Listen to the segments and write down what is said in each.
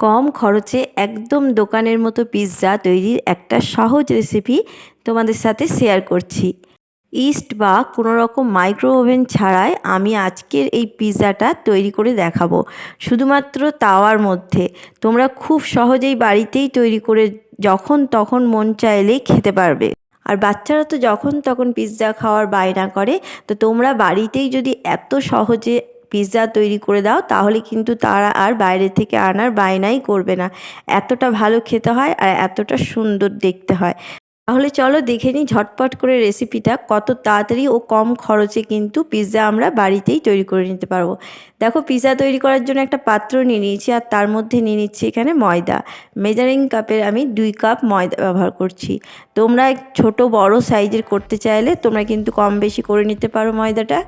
কম খরচে একদম দোকানের মতো পিৎজা তৈরির একটা সহজ রেসিপি তোমাদের সাথে শেয়ার করছি। ইস্ট বা কোনো রকম মাইক্রো ওভেন ছাড়াই আমি আজকের এই পিৎজাটা তৈরি করে দেখাবো। শুধুমাত্র তাওয়ার মধ্যে। তোমরা খুব সহজেই বাড়িতেই তৈরি করে যখন তখন মন চাইলেই খেতে পারবে। আর বাচ্চারা তো যখন তখন পিৎজা খাওয়ার বায়না করে, তো তোমরা বাড়িতেই যদি এত সহজে পিৎজা তৈরি করে দাও, তাহলে কিন্তু তারা আর বাইরে থেকে আনার বায়নাই করবে না। এতটা ভালো খেতে হয় আর এতটা সুন্দর দেখতে হয়। তাহলে চলো দেখে নিই ঝটপট করে রেসিপিটা কত তাড়াতাড়ি ও কম খরচে কিন্তু পিৎজা আমরা বাড়িতেই তৈরি করে নিতে পারব। দেখো পিৎজা তৈরি করার জন্য একটা পাত্র নিয়ে নিয়েছি আর তার মধ্যে নিয়ে নিচ্ছি এখানে ময়দা। মেজারিং কাপের আমি দুই কাপ ময়দা ব্যবহার করছি। তোমরা ছোট বড় সাইজের করতে চাইলে তোমরা কিন্তু কম বেশি করে নিতে পারো ময়দাটা।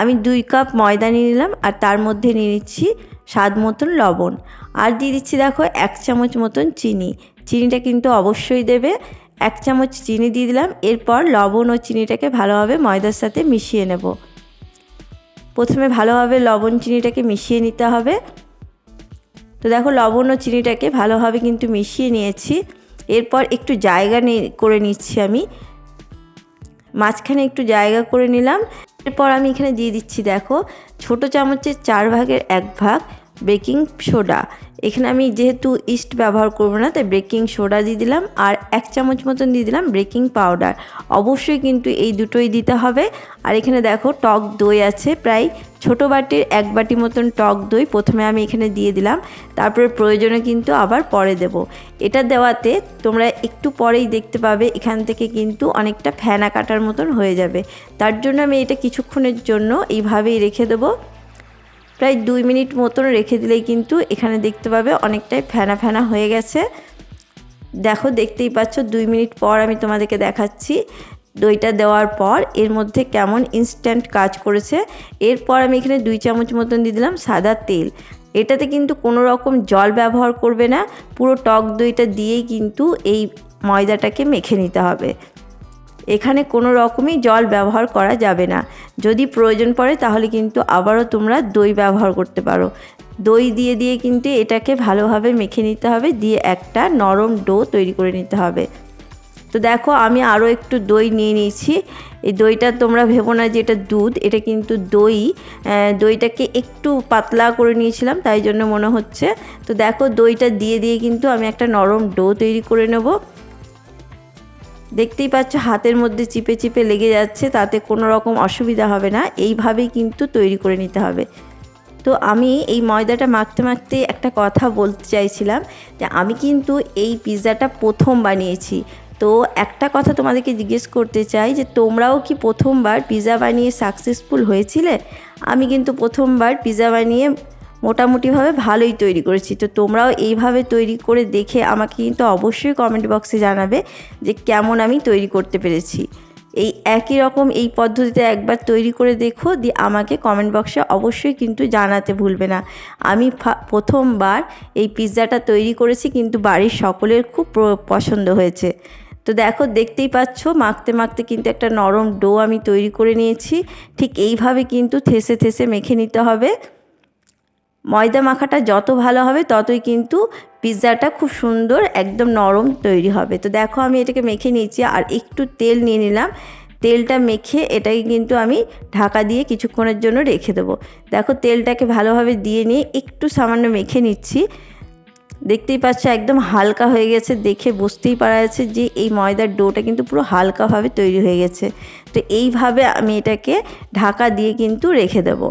আমি দুই কাপ ময়দা নিয়ে নিলাম আর তার মধ্যে নিয়ে নিচ্ছি স্বাদ মতন লবণ। আর দিয়ে দিচ্ছি দেখো এক চামচ মতন চিনি। চিনিটা কিন্তু অবশ্যই দেবে। এক চামচ চিনি দিয়ে দিলাম। এরপর লবণ ও চিনিটাকে ভালোভাবে ময়দার সাথে মিশিয়ে নেব। প্রথমে ভালোভাবে লবণ চিনিটাকে মিশিয়ে নিতে হবে। তো দেখো, লবণ ও চিনিটাকে ভালোভাবে কিন্তু মিশিয়ে নিয়েছি। এরপর একটু জায়গা করে নিচ্ছি আমি। মাঝখানে একটু জায়গা করে নিলাম। এরপর আমি এখানে দিয়ে দিচ্ছি, দেখো, ছোট চামচের চার ভাগের এক ভাগ বেকিং সোডা। এখানে আমি যেহেতু ইস্ট ব্যবহার করব না, তাই বেকিং সোডা দিয়ে দিলাম আর এক চামচ মতন দিয়ে দিলাম বেকিং পাউডার। অবশ্যই কিন্তু এই দুটোই দিতে হবে। আর এখানে দেখো টক দই আছে, প্রায় ছোট বাটির এক বাটি মতন টক দই প্রথমে আমি এখানে দিয়ে দিলাম। তারপরে প্রয়োজনে কিন্তু আবার পরে দেব। এটা দেওয়াতে তোমরা একটু পরেই দেখতে পাবে, এখান থেকে কিন্তু অনেকটা ফেনা কাটার মতন হয়ে যাবে। তার জন্য আমি এটা কিছুক্ষণের জন্য এইভাবেই রেখে দেবো। প্রায় দুই মিনিট মতন রেখে দিলেই কিন্তু এখানে দেখতে পাবে অনেকটাই ফেনা ফেনা হয়ে গেছে। দেখো, দেখতেই পাচ্ছ, দুই মিনিট পর আমি তোমাদেরকে দেখাচ্ছি দইটা দেওয়ার পর এর মধ্যে কেমন ইনস্ট্যান্ট কাজ করেছে। এরপর আমি এখানে দুই চামচ মতন দিয়ে দিলাম সাদা তেল। এটাতে কিন্তু কোনো রকম জল ব্যবহার করবে না, পুরো টক দইটা দিয়েই কিন্তু এই ময়দাটাকে মেখে নিতে হবে। এখানে কোনো রকমই জল ব্যবহার করা যাবে না। যদি প্রয়োজন পড়ে তাহলে কিন্তু আবারও তোমরা দই ব্যবহার করতে পারো। দই দিয়ে দিয়ে কিন্তু এটাকে ভালোভাবে মেখে নিতে হবে, দিয়ে একটা নরম ডো তৈরি করে নিতে হবে। তো দেখো আমি আরও একটু দই নিয়ে নিয়েছি। এই দইটা তোমরা ভেবো না যে এটা দুধ, এটা কিন্তু দই। দইটাকে একটু পাতলা করে নিয়েছিলাম, তাই জন্য মনে হচ্ছে। তো দেখো দইটা দিয়ে দিয়ে কিন্তু আমি একটা নরম ডো তৈরি করে নেব। দেখতেই পাচ্ছ, হাতের মধ্যে চিপে চিপে লেগে যাচ্ছে, তাতে কোনো রকম অসুবিধা হবে না। এইভাবেই কিন্তু তৈরি করে নিতে হবে। তো আমি এই ময়দাটা মাখতে মাখতে একটা কথা বলতে চাইছিলাম যে, আমি কিন্তু এই পিৎজাটা প্রথম বানিয়েছি। তো একটা কথা তোমাদেরকে জিজ্ঞেস করতে চাই যে, তোমরাও কি প্রথমবার পিৎজা বানিয়ে সাকসেসফুল হয়েছিলে? আমি কিন্তু প্রথমবার পিৎজা বানিয়ে মোটামুটিভাবে ভালোই তৈরি করেছি। তো তোমরাও এইভাবে তৈরি করে দেখে আমাকে কিন্তু অবশ্যই কমেন্ট বক্সে জানাবে যে কেমন আমি তৈরি করতে পেরেছি। এই একই রকম এই পদ্ধতিতে একবার তৈরি করে দেখো, দিয়ে আমাকে কমেন্ট বক্সে অবশ্যই কিন্তু জানাতে ভুলবে না। আমি প্রথমবার এই পিৎজাটা তৈরি করেছি, কিন্তু বাড়ির সকলের খুব পছন্দ হয়েছে। তো দেখো, দেখতেই পাচ্ছ, মাখতে মাখতে কিন্তু একটা নরম ডো আমি তৈরি করে নিয়েছি। ঠিক এইভাবে কিন্তু থেসে থেসে মেখে নিতে হবে। ময়দা মাখাটা যত ভালো হবে, ততই কিন্তু পিৎজাটা খুব সুন্দর, একদম নরম তৈরি হবে। তো দেখো আমি এটাকে মেখে নিয়েছি আর একটু তেল নিয়ে নিলাম। তেলটা মেখে এটাকে কিন্তু আমি ঢাকা দিয়ে কিছুক্ষণের জন্য রেখে দেবো। দেখো তেলটাকে ভালোভাবে দিয়ে নিয়ে একটু সামান্য মেখে নিচ্ছি। দেখতেই পাচ্ছ একদম হালকা হয়ে গেছে, দেখে বুঝতেই পারা যাচ্ছে যে এই ময়দার ডোটা কিন্তু পুরো হালকাভাবে তৈরি হয়ে গেছে। তো এইভাবে আমি এটাকে ঢাকা দিয়ে কিন্তু রেখে দেবো।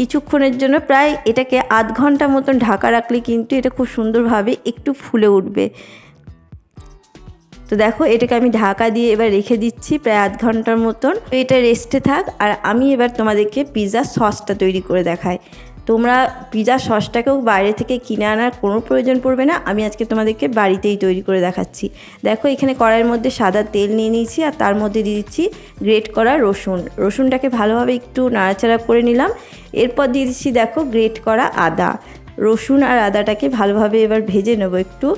কিছুক্ষণের জন্য প্রায় এটাকে আধ ঘণ্টা মতন ঢাকা রাখলে কিন্তু এটা খুব সুন্দরভাবে একটু ফুলে উঠবে। তো দেখো, এটাকে আমি ঢাকা দিয়ে এবার রেখে দিচ্ছি প্রায় আধ ঘণ্টার মতন। তো এটা রেস্টে থাক, আর আমি এবার তোমাদেরকে পিৎজা সসটা তৈরি করে দেখাই। তোমরা পিজা সসটাকেও বাইরে থেকে কিনে আনার কোনো প্রয়োজন পড়বে না। আমি আজকে তোমাদেরকে বাড়িতেই তৈরি করে দেখাচ্ছি। দেখো, এখানে কড়াইয়ের মধ্যে সাদা তেল নিয়ে নিয়েছি আর তার মধ্যে দিয়ে দিচ্ছি গ্রেট করা রসুন। রসুনটাকে ভালোভাবে একটু নাড়াচাড়া করে নিলাম। এরপর দিয়ে দিচ্ছি, দেখো, গ্রেট করা আদা। রসুন আর আদাটাকে ভালোভাবে এবার ভেজে নেব একটু।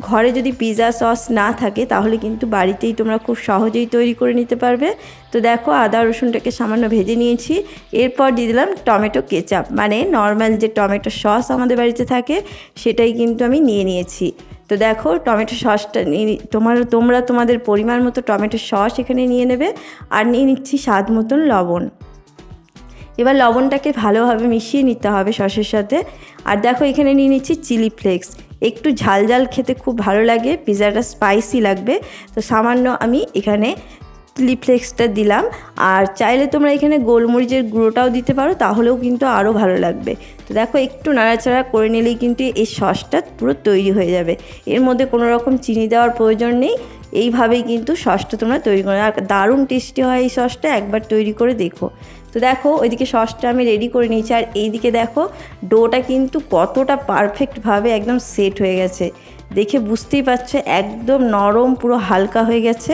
ঘরে যদি পিৎজা সস না থাকে, তাহলে কিন্তু বাড়িতেই তোমরা খুব সহজেই তৈরি করে নিতে পারবে। তো দেখো, আদা, রসুনটাকে সামান্য ভেজে নিয়েছি। এরপর দিয়ে দিলাম টমেটো কেচাপ। মানে নর্মাল যে টমেটো সস আমাদের বাড়িতে থাকে, সেটাই কিন্তু আমি নিয়ে নিয়েছি। তো দেখো, টমেটো সসটা নিয়ে তোমার তোমরা তোমাদের পরিমাণ মতো টমেটো সস এখানে নিয়ে নেবে। আর নিয়ে নিচ্ছি স্বাদ মতন লবণ। এবার লবণটাকে ভালোভাবে মিশিয়ে নিতে হবে সসের সাথে। আর দেখো, এখানে নিয়ে নিচ্ছি চিলি ফ্লেক্স। একটু ঝাল ঝাল খেতে খুব ভালো লাগে পিৎজাটা স্পাইসি লাগবে। তো সামান্য আমি এখানে চিলি ফ্লেক্সটা দিলাম। আর চাইলে তোমরা এখানে গোলমরিচের গুঁড়োটাও দিতে পারো, তাহলেও কিন্তু আরও ভালো লাগবে। তো দেখো, একটু নাড়াচাড়া করে নিলেই কিন্তু এই সসটা পুরো তৈরি হয়ে যাবে। এর মধ্যে কোনো রকম চিনি দেওয়ার প্রয়োজন নেই। এইভাবেই কিন্তু সসটা তোমরা তৈরি করো। আর দারুণ টেস্টি হয় এই সসটা, একবার তৈরি করে দেখো। তো দেখো, ওইদিকে সসটা আমি রেডি করে নিয়েছি। আর এইদিকে দেখো, ডোটা কিন্তু কতটা পারফেক্টভাবে একদম সেট হয়ে গেছে। দেখে বুঝতেই পারছ, একদম নরম, পুরো হালকা হয়ে গেছে।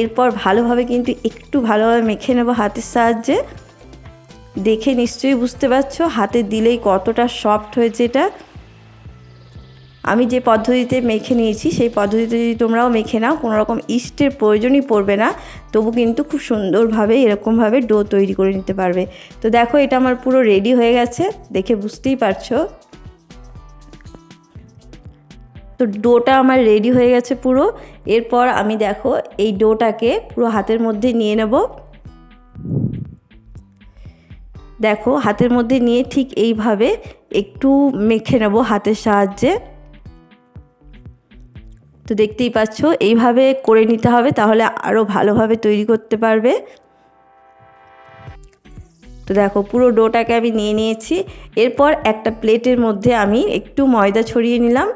এরপর ভালোভাবে কিন্তু একটু ভালোভাবে মেখে নেব হাতের সাহায্যে। দেখে নিশ্চয়ই বুঝতে পারছ, হাতে দিলেই কতটা সফট হয়েছে এটা। আমি যে পদ্ধতিতে মেখে নিয়েছি, সেই পদ্ধতিতে যদি তোমরাও মেখে নাও কোনো রকম ইস্টের প্রয়োজনই পড়বে না। তবু কিন্তু খুব সুন্দরভাবে, এরকমভাবে ডো তৈরি করে নিতে পারবে। তো দেখো, এটা আমার পুরো রেডি হয়ে গেছে। দেখে বুঝতেই পারছ। তো ডোটা আমার রেডি হয়ে গেছে পুরো। এরপর আমি দেখো, এই ডোটাকে পুরো হাতের মধ্যে নিয়ে নেব। দেখো, হাতের মধ্যে নিয়ে ঠিক এইভাবে একটু মেখে নেব হাতের সাহায্যে। তো দেখতেই পাচ্ছ, এইভাবে করে নিতে হবে তাহলে আরও ভালোভাবে তৈরি করতে পারবে। তো দেখো, পুরো ডোটাকে আমি নিয়ে নিয়েছি। এরপর একটা প্লেটের মধ্যে আমি একটু ময়দা ছড়িয়ে নিলাম।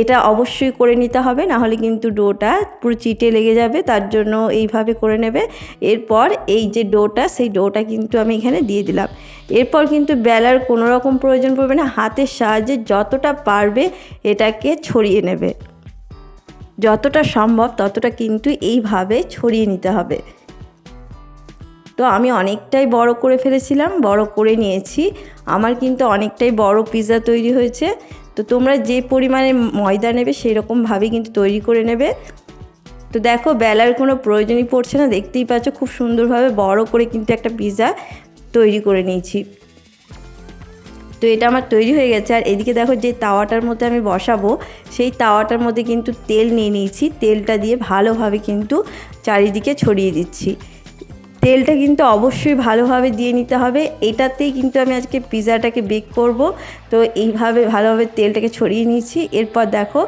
এটা অবশ্যই করে নিতে হবে, না হলে কিন্তু ডোটা পুরো চিটে লেগে যাবে, তার জন্য এইভাবে করে নেবে। এরপর এই যে ডোটা, সেই ডোটা কিন্তু আমি এখানে দিয়ে দিলাম। এরপর কিন্তু বেলার কোনো রকম প্রয়োজন পড়বে না, হাতের সাহায্যে যতটা পারবে এটাকে ছড়িয়ে নেবে। যতটা সম্ভব ততটা কিন্তু এইভাবে ছড়িয়ে নিতে হবে। তো আমি অনেকটাই বড় করে ফেলেছিলাম, বড় করে নিয়েছি। আমার কিন্তু অনেকটাই বড় পিৎজা তৈরি হয়েছে। তো তোমরা যে পরিমাণে ময়দা নেবে সেই রকমভাবেই কিন্তু তৈরি করে নেবে। তো দেখো, বেলার কোনো প্রয়োজনই পড়ছে না। দেখতেই পাচ্ছ, খুব সুন্দরভাবে বড় করে কিন্তু একটা পিৎজা তৈরি করে নিয়েছি। তো এটা আমার তৈরি হয়ে গেছে। আর এদিকে দেখো যে তাওয়াটার মধ্যে আমি বসাবো, সেই তাওয়াটার মধ্যে কিন্তু তেল নিয়ে নিয়েছি। তেলটা দিয়ে ভালোভাবে কিন্তু চারিদিকে ছড়িয়ে দিচ্ছি। তেলটা কিন্তু অবশ্যই ভালোভাবে দিয়ে নিতে হবে। এটাতেই কিন্তু আমি আজকে পিৎজাটাকে বেক করব। তো এইভাবে ভালোভাবে তেলটাকে ছড়িয়ে নিয়েছি। এরপর দেখো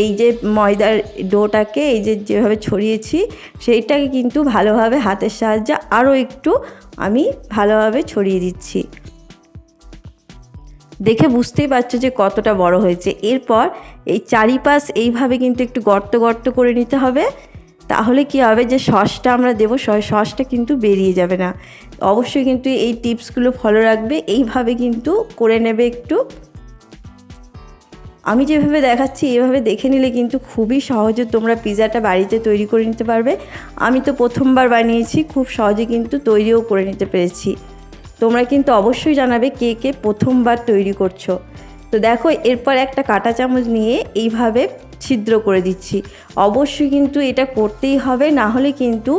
এই যে ময়দার ডোটাকে এই যে যেভাবে ছড়িয়েছি, সেইটাকে কিন্তু ভালোভাবে হাতের সাহায্যে আরও একটু আমি ভালোভাবে ছড়িয়ে দিচ্ছি। দেখে বুঝতেই পারছ যে কতটা বড় হয়েছে। এরপর এই চারিপাশ এইভাবে কিন্তু একটু গর্ত গর্ত করে নিতে হবে। তাহলে কি হবে যে সসটা আমরা দেবো সসটা কিন্তু বেরিয়ে যাবে না। অবশ্যই কিন্তু এই টিপসগুলো ফলো রাখবে, এইভাবে কিন্তু করে নেবে একটু। আমি যেভাবে দেখাচ্ছি, এভাবে দেখে নিলে কিন্তু খুবই সহজে তোমরা পিৎজাটা বাড়িতে তৈরি করে নিতে পারবে। আমি তো প্রথমবার বানিয়েছি, খুব সহজে কিন্তু তৈরিও করে নিতে পেরেছি। তোমরা কিন্তু অবশ্যই জানাবে কে কে প্রথমবার তৈরি করছ। তো দেখো, এরপর একটা কাঁটা চামচ নিয়ে এইভাবে ছিদ্র করে দিচ্ছি। অবশ্যই কিন্তু এটা করতেই হবে, না হলে কিন্তু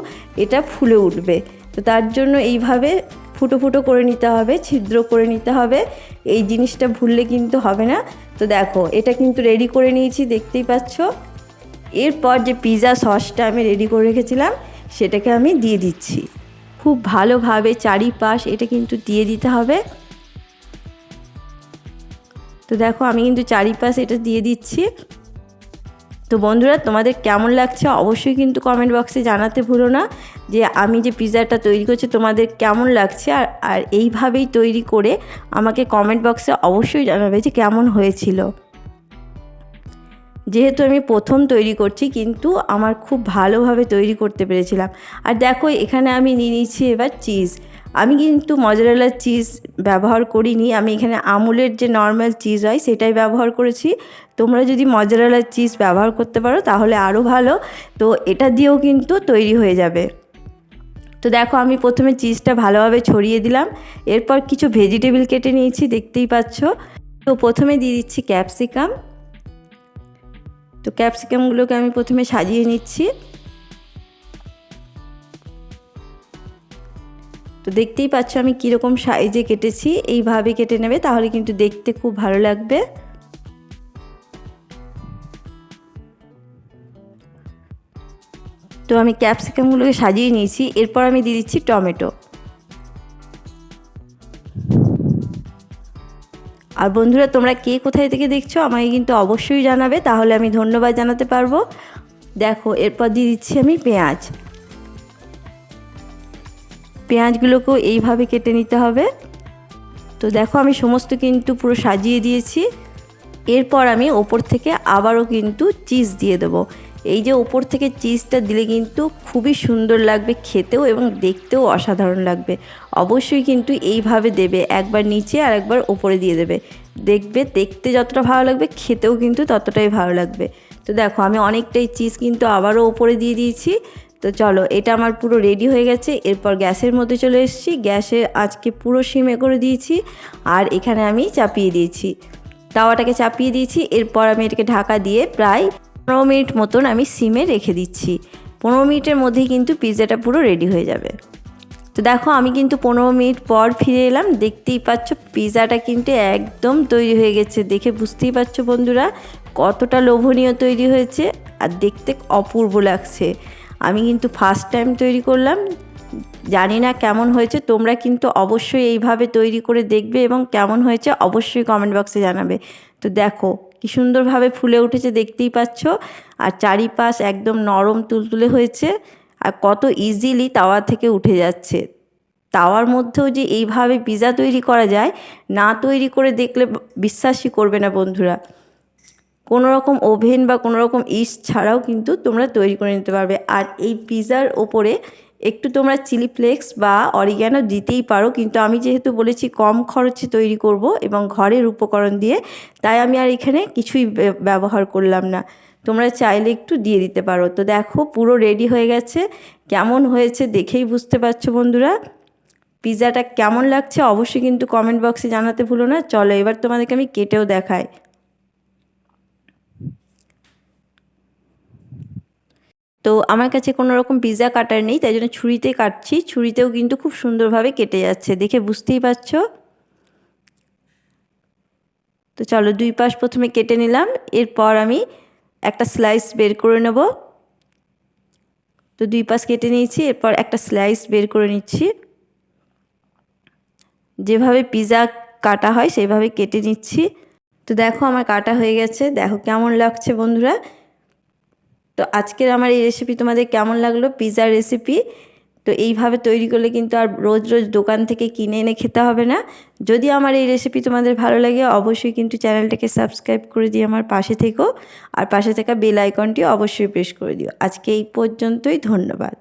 এটা ফুলে উঠবে। তো তার জন্য এইভাবে ফুটো ফুটো করে নিতে হবে, ছিদ্র করে নিতে হবে। এই জিনিসটা ভুললে কিন্তু হবে না। তো দেখো, এটা কিন্তু রেডি করে নিয়েছি, দেখতেই পাচ্ছ। এরপর যে পিৎজা সসটা আমি রেডি করে রেখেছিলাম, সেটাকে আমি দিয়ে দিচ্ছি। খুব ভালোভাবে চারিপাশ এটা কিন্তু দিয়ে দিতে হবে। তো দেখো আমি কিন্তু চারিপাশ এটা দিয়ে দিচ্ছি। তো বন্ধুরা, তোমাদের কেমন লাগছে অবশ্যই কিন্তু কমেন্ট বক্সে জানাতে ভুলো না যে আমি যে পিৎজাটা তৈরি করছি তোমাদের কেমন লাগছে আর আর এইভাবেই তৈরি করে আমাকে কমেন্ট বক্সে অবশ্যই জানাবে যে কেমন হয়েছিল। যেহেতু আমি প্রথম তৈরি করছি, কিন্তু আমার খুব ভালোভাবে তৈরি করতে পেরেছিলাম। আর দেখো, এখানে আমি নিয়ে নিচ্ছি এবার চিজ। আমি কিন্তু মজারেলার চিজ ব্যবহার করিনি। আমি এখানে আমুলের যে নর্মাল চিজ হয়, সেটাই ব্যবহার করেছি। তোমরা যদি মজারেলার চিজ ব্যবহার করতে পারো, তাহলে আরও ভালো। তো এটা দিয়েও কিন্তু তৈরি হয়ে যাবে। তো দেখো, আমি প্রথমে চিজটা ভালোভাবে ছড়িয়ে দিলাম। এরপর কিছু ভেজিটেবল কেটে নিয়েছি, দেখতেই পাচ্ছ। তো প্রথমে দিয়ে দিচ্ছি ক্যাপসিকাম তো ক্যাপসিকামগুলোকে আমি প্রথমে সাজিয়ে নিচ্ছি। তো দেখতেই পাচ্ছ আমি কীরকম সাইজে কেটেছি, এইভাবে কেটে নেবে তাহলে কিন্তু দেখতে খুব ভালো লাগবে। তো আমি ক্যাপসিকামগুলোকে সাজিয়ে নিয়েছি, এরপর আমি দিয়ে দিচ্ছি টমেটো। আর বন্ধুরা, তোমরা কে কোথায় থেকে দেখছ আমাকে কিন্তু অবশ্যই জানাবে, তাহলে আমি ধন্যবাদ জানাতে পারব। দেখো, এরপর দিয়ে দিচ্ছি আমি পেঁয়াজ। পেঁয়াজগুলোকেও এইভাবে কেটে নিতে হবে। তো দেখো, আমি সমস্ত কিন্তু পুরো সাজিয়ে দিয়েছি। এরপর আমি ওপর থেকে আবারও কিন্তু চিজ দিয়ে দেবো। এই যে ওপর থেকে চিজটা দিলে কিন্তু খুবই সুন্দর লাগবে, খেতেও এবং দেখতেও অসাধারণ লাগবে। অবশ্যই কিন্তু এইভাবে দেবে। একবার নিচে আর একবার ওপরে দিয়ে দেবে। দেখবে দেখতে যতটা ভালো লাগবে, খেতেও কিন্তু ততটাই ভালো লাগবে। তো দেখো, আমি অনেকটাই চিজ কিন্তু আবারও ওপরে দিয়ে দিয়েছি। তো চলো, এটা আমার পুরো রেডি হয়ে গেছে। এরপর গ্যাসের মধ্যে চলে এসেছি। গ্যাসের আজকে পুরো সিমে করে দিয়েছি আর এখানে আমি চাপিয়ে দিয়েছি। তাওয়াটাকে চাপিয়ে দিয়েছি। এরপর আমি এটাকে ঢাকা দিয়ে প্রায় পনেরো মিনিট মতন আমি সিমে রেখে দিচ্ছি। পনেরো মিনিটের মধ্যেই কিন্তু পিৎজাটা পুরো রেডি হয়ে যাবে। তো দেখো, আমি কিন্তু পনেরো মিনিট পর ফিরে এলাম। দেখতেই পাচ্ছ পিৎজাটা কিন্তু একদম তৈরি হয়ে গেছে। দেখে বুঝতেই পারছ বন্ধুরা, কতটা লোভনীয় তৈরি হয়েছে আর দেখতে অপূর্ব লাগছে। আমি কিন্তু ফার্স্ট টাইম তৈরি করলাম। জানি না কেমন হয়েছে, তোমরা কিন্তু অবশ্যই এইভাবে তৈরি করে দেখবে এবং কেমন হয়েছে অবশ্যই কমেন্ট বক্সে জানাবে। তো দেখো, কি সুন্দরভাবে ফুলে উঠেছে, দেখতেই পাচ্ছ। আর চারিপাশ একদম নরম তুলতুলে হয়েছে। আর কত ইজিলি তাওয়া থেকে উঠে যাচ্ছে। তাওয়ার মধ্যেও যে এইভাবে পিজা তৈরি করা যায়, না তৈরি করে দেখলে বিশ্বাসই করবে না বন্ধুরা। কোনো রকম ওভেন বা কোনো রকম ইস্ট ছাড়াও কিন্তু তোমরা তৈরি করে নিতে পারবে। আর এই পিজার ওপরে একটু তোমরা চিলি ফ্লেক্স বা অরিগ্যানো দিতেই পারো, কিন্তু আমি যেহেতু বলেছি কম খরচে তৈরি করব এবং ঘরের উপকরণ দিয়ে, তাই আমি আর এখানে কিছুই ব্যবহার করলাম না। তোমরা চাইলে একটু দিয়ে দিতে পারো। তো দেখো, পুরো রেডি হয়ে গেছে। কেমন হয়েছে দেখেই বুঝতে পারছ বন্ধুরা? পিৎজাটা কেমন লাগছে অবশ্যই কিন্তু কমেন্ট বক্সে জানাতে ভুলো না। চলো, এবার তোমাদেরকে আমি কেটেও দেখাই। তো আমার কাছে কোনো রকম পিৎজা কাটার নেই, তাই জন্য ছুরিতে কাটছি। ছুরিতেও কিন্তু খুব সুন্দরভাবে কেটে যাচ্ছে, দেখে বুঝতেই পারছ? তো চলো, দুই পাশ প্রথমে কেটে নিলাম। এরপর আমি একটা স্লাইস বের করে নেব। তো দুই পাশ কেটে নিয়েছি, এরপর একটা স্লাইস বের করে নিচ্ছি। যেভাবে পিজা কাটা হয় সেইভাবে কেটে নিচ্ছি। তো দেখো আমার কাটা হয়ে গেছে, দেখো কেমন লাগছে বন্ধুরা। তো আজকের আমার এই রেসিপি তোমাদের কেমন লাগল? পিজার রেসিপি তো এইভাবে তৈরি করলে কিন্তু আর রোজ রোজ দোকান থেকে কিনে এনে খেতে হবে না। যদি আমার এই রেসিপি তোমাদের ভালো লাগে, অবশ্যই কিন্তু চ্যানেলটাকে সাবস্ক্রাইব করে দিয়ে আমার পাশে থেকো আর পাশে থাকা বেল আইকনটি অবশ্যই প্রেস করে দিও। আজকে এই পর্যন্তই, ধন্যবাদ।